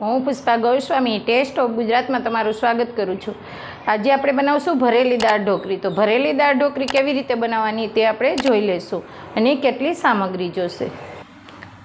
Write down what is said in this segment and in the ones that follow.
હું Pushpa Goswami test of ગુજરાતમાં તમારું સ્વાગત કરું છું. આજે આપણે બનાવશું ભરેલી દાળ ઢોકળી. તો ભરેલી દાળ ઢોકળી કેવી રીતે બનાવવાની તે આપણે જોઈ લઈશું અને કેટલી સામગ્રી જોશે.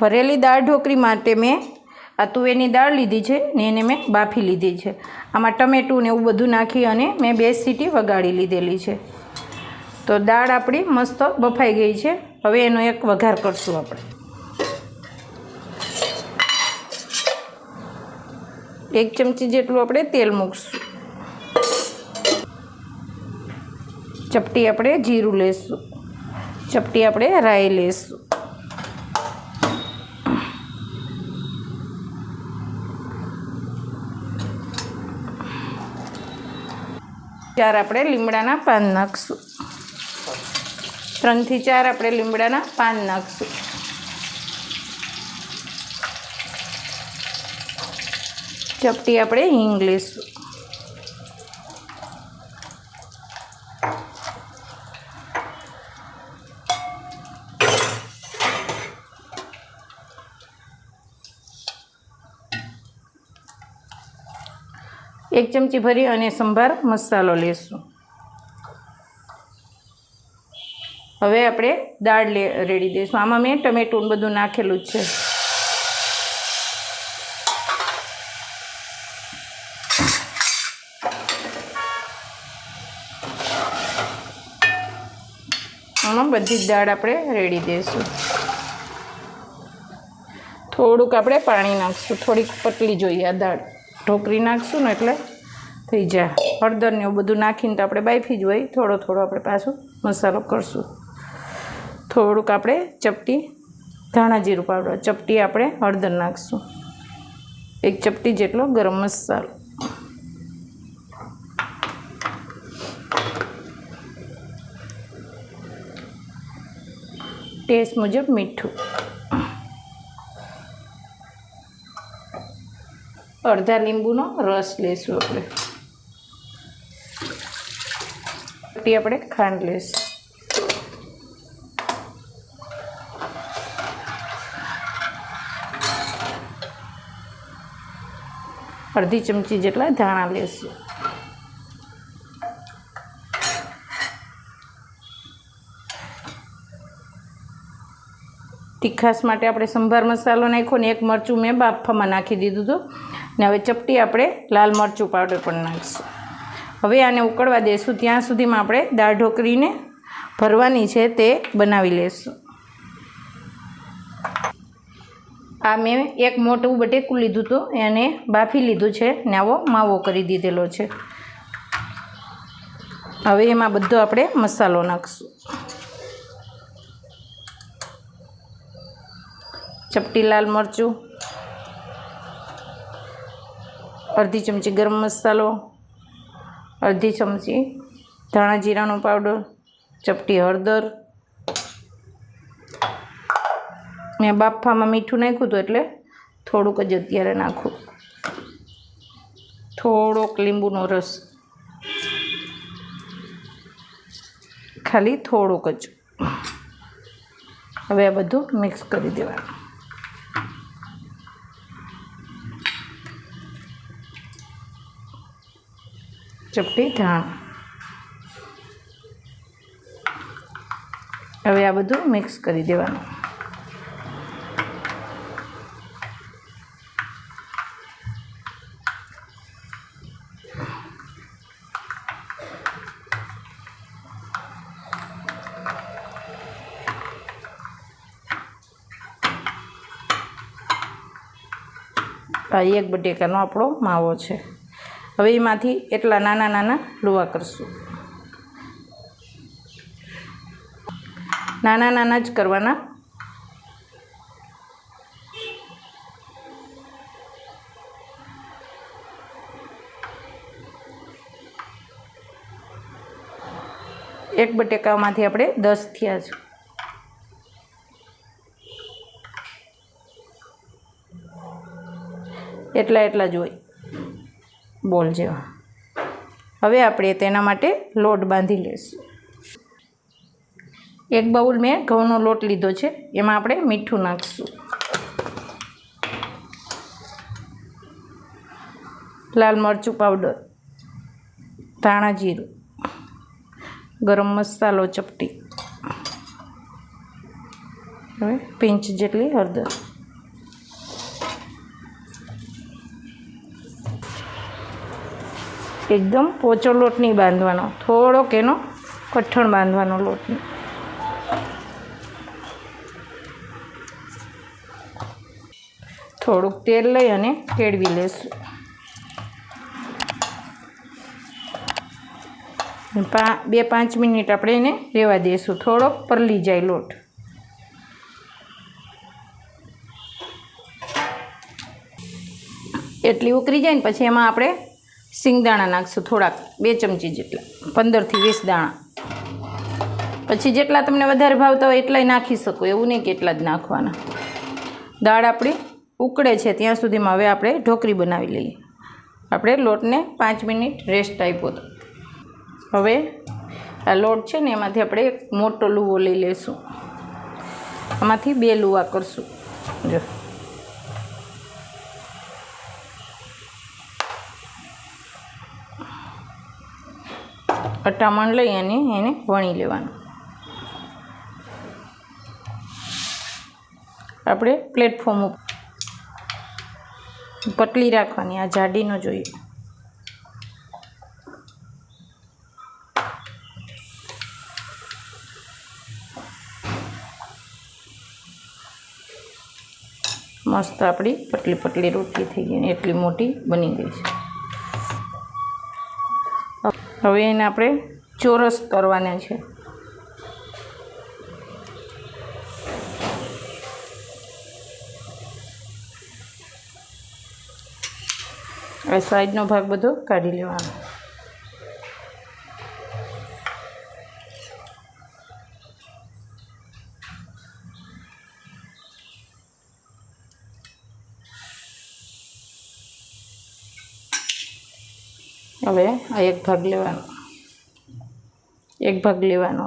ભરેલી દાળ ઢોકળી માટે મેં આ તુવેરની દાળ લીધી છે ને એને મેં બાફી લીધી છે. આમાં ટમેટું ને એવું બધું નાખી અને મેં બે સીટી વગાડી લીધેલી છે. તો દાળ આપણી મસ્ત બફાઈ ગઈ છે. હવે એનો એક વઘાર કરશું આપણે. એક ચમચી જેટલું આપણે તેલ મૂકશું. ચપટી આપણે જીરું લેશું. ચપટી આપણે રાઈ લેશું. ચાર આપણે લીમડાના પાન નાખશું. ત્રણથી ચાર આપણે લીમડાના પાન નાખશું. ચપટી આપણે હિંગ લઈશું એક ચમચી ભરી અને સંભાર મસાલો લેશું. હવે આપણે દાળ રેડી દઈશું આમાં મેં ટમેટું બધું નાખેલું જ છે. આમાં બધી જ દાળ આપણે રેડી દઈશું. થોડુંક આપણે પાણી નાખશું, થોડીક પતલી જોઈએ આ દાળ. ઢોકરી નાખશું ને એટલે થઈ જાય. હળદર ને એવું બધું નાખીને તો આપણે બાફી જ હોય. થોડો થોડો આપણે પાછું મસાલો કરશું. થોડુંક આપણે ચપટી, ધાણા જીરું પાવડર, ચપટી આપણે હળદર નાખશું. એક ચપટી જેટલો ગરમ મસાલો. ટેસ્ટ મુજબ મીઠું. અડધા લીંબુનો રસ લઈશું આપણે. પછી આપણે ખાંડ લઈશું અડધી ચમચી જેટલા ધાણા લેશું. તીખાસ માટે આપણે સંભાર મસાલો નાખ્યો ને એક મરચું મેં બાફામાં નાખી દીધું હતું. ને હવે ચપટી આપણે લાલ મરચું પાવડર પણ નાખીશું. હવે આને ઉકળવા દઈશું ત્યાં સુધીમાં આપણે દાળ ઢોકળીને ભરવાની છે તે બનાવી લઈશું આ મેં એક મોટું બટેકું લીધું હતું. એને બાફી લીધું છે ને આવો માવો કરી દીધેલો છે. હવે એમાં બધો આપણે મસાલો નાખીશું. ચપટી લાલ મરચું, અડધી ચમચી ગરમ મસાલો, અડધી ચમચી ધાણા જીરાનો પાવડર, ચપટી હળદર. મેં બાફામાં મીઠું નાખ્યું હતું એટલે થોડુંક જ અત્યારે નાખું. થોડોક લીંબુનો રસ. ખાલી થોડુંક જ. હવે આ બધું મિક્સ કરી દેવાનું. ચપટી? ધાણ હવે આ બધું મિક્સ કરી દેવાનું. આ એક બટેકાનો આપણો માવો છે. હવે એમાંથી એટલા નાના નાના લુવા કરશું. નાના નાના જ કરવાના. એક બટેકામાંથી આપણે દસ થયા છે. એટલા એટલા જ હોય. બોલ જેવા. હવે આપણે તેના માટે લોટ બાંધી લઈશું. એક બાઉલ મેં ઘઉંનો લોટ લીધો છે, એમાં આપણે મીઠું નાખીશું. લાલ મરચું પાવડર ધાણા જીરું, ગરમ મસાલો, ચપટી. હવે પિંચ જેટલી હળદર. એકદમ પોચો લોટ નહીં બાંધવાનો. થોડોક એનો કઠણ બાંધવાનો લોટ થોડુંક તેલ લઈ અને કેળવી લેશું. પા, બે પાંચ મિનિટ આપણે એને રહેવા દઈશું થોડોક પરલી જાય લોટ. એટલી ઉકળી જાય ને પછી એમાં આપણે સિંગદાણા નાખશું થોડાક, બે ચમચી જેટલા, પંદરથી વીસ દાણા. પછી જેટલા તમને વધારે ભાવતા હોય એટલાય નાખી શકો, એવું નહીં કે એટલા જ નાખવાના. દાળ આપણી ઉકળે છે, ત્યાં સુધીમાં હવે આપણે ઢોકરી બનાવી લઈએ. આપણે લોટને પાંચ મિનિટ રેસ્ટ આપ્યો હતો. હવે આ લોટ છે ને, એમાંથી આપણે એક મોટો લુવો લઈ લઈશું. આમાંથી બે લુવા કરશું. જો. અટામણ લઈ અને એને વણી લેવાનું. આપણે પ્લેટફોર્મ પતલી રાખવાની, આ જાડી ન જોઈએ. મસ્ત આપણી પતલી પતલી રોટલી થઈ ગઈ એટલી મોટી બની ગઈ છે. હવે એને આપણે ચોરસ કરવાના છે. આ સાઈડનો ભાગ બધો કાઢી લેવાનો. હવે આ એક ભાગ લેવાનો. એક ભાગ લેવાનો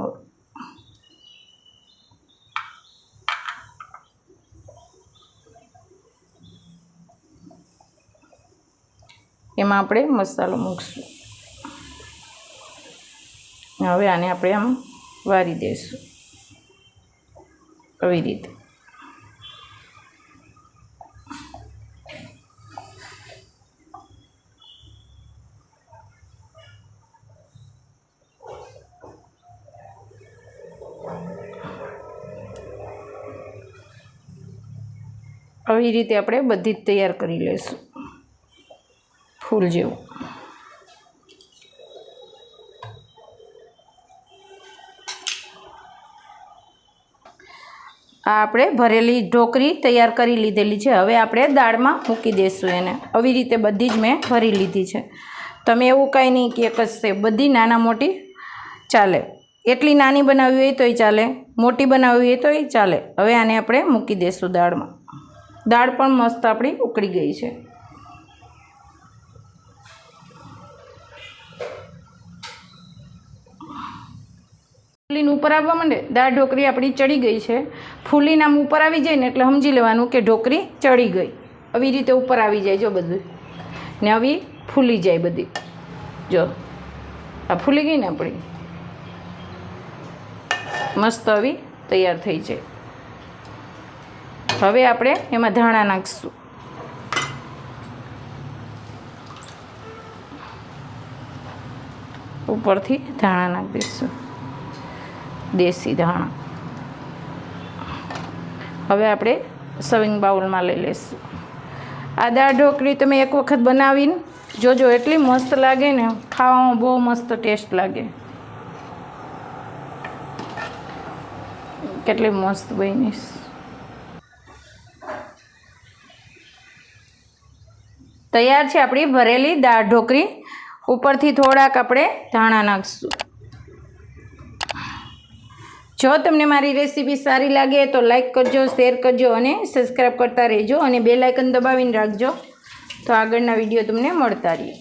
એમાં આપણે મસાલો મૂકશું. હવે આને આપણે આમ વારી દઈશું. આવી રીતે. આવી રીતે આપણે બધી જ તૈયાર કરી લઈશું. ફૂલ જેવું. આ આપણે ભરેલી ઢોકરી તૈયાર કરી લીધેલી છે. હવે આપણે દાળમાં મૂકી દઈશું એને. આવી રીતે બધી જ મેં ભરી લીધી છે. તમે એવું કાંઈ નહીં કે કશે બધી નાના મોટી ચાલે. એટલી નાની બનાવવી હોય તોય ચાલે. મોટી બનાવવી હોય તોય ચાલે. હવે આને આપણે મૂકી દઈશું દાળમાં. દાળ પણ મસ્ત આપણી ઉકળી ગઈ છે. ફૂલીને ઉપર આવવા માંડે, દાળ ઢોકરી આપણી ચડી ગઈ છે. ફૂલીને આમ ઉપર આવી જાય ને એટલે સમજી લેવાનું કે ઢોકરી ચડી ગઈ. આવી રીતે ઉપર આવી જાય જો બધું. ને આવી ફૂલી જાય બધી. જો, આ ફૂલી ગઈ ને આપણી. મસ્ત આવી તૈયાર થઈ છે હવે આપણે એમાં ધાણા નાખીશું. ઉપરથી ધાણા નાખી દઈશું. દેશી ધાણા. હવે આપણે સવિંગ બાઉલમાં લઈ લઈશું. આ દાળ ઢોકળી તમે એક વખત બનાવીને જોજો, એટલી મસ્ત લાગે ને, ખાવામાં બહુ મસ્ત ટેસ્ટ લાગે. કેટલી મસ્ત બની તૈયાર છે આપણી ભરેલી દાળ ઢોકળી. ઉપરથી થોડાક આપણે ધાણા નાખીશું. જો તમને મારી રેસીપી સારી લાગે તો લાઇક કરજો, શેર કરજો અને સબસ્ક્રાઈબ કરતા રહેજો અને બે લાઇકન દબાવીને રાખજો. તો આગળના વીડિયો તમને મળતા રહીએ.